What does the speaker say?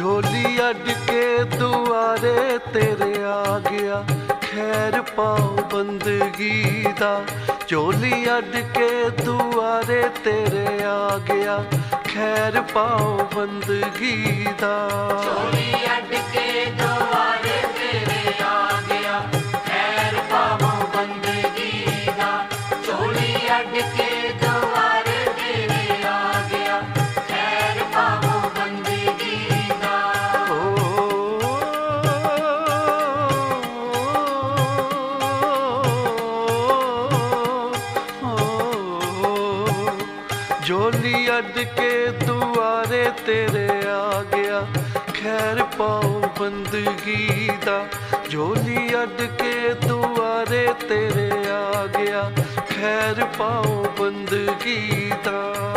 ਝੋਲੀ ਅੱਡ ਕੇ ਦੁਆਰੇ ਤੇਰੇ ਆ ਗਿਆ। ਖੈਰ ਪਾਓ ਬੰਦਗੀ ਦਾ। ਝੋਲੀ ਅੱਡ ਕੇ ਦੁਆਰੇ ਤੇਰੇ ਆ ਗਿਆ। ਖੈਰ ਪਾਓ ਬੰਦਗੀ ਦਾ। ਚੋਲੀ ਅੱਡ ਕੇ ਦੁਆਰੇ ਤੇਰੇ ਆ ਗਿਆ। ਖੈਰ ਪਾਵੋ ਬੰਦਗੀ ਦਾ। ਚੋਲੀ ਅੱਡ ਜੋਲੀ ਅੱਡ ਕੇ ਦੁਆਰੇ ਤੇਰੇ ਆ ਗਿਆ। ਖੈਰ ਪਾਓ ਬੰਦਗੀ ਦਾ। ਜੋਲੀ ਅੱਡ ਕੇ ਦੁਆਰੇ ਤੇਰੇ ਆ ਗਿਆ। ਖੈਰ ਪਾਓ ਬੰਦਗੀ ਦਾ।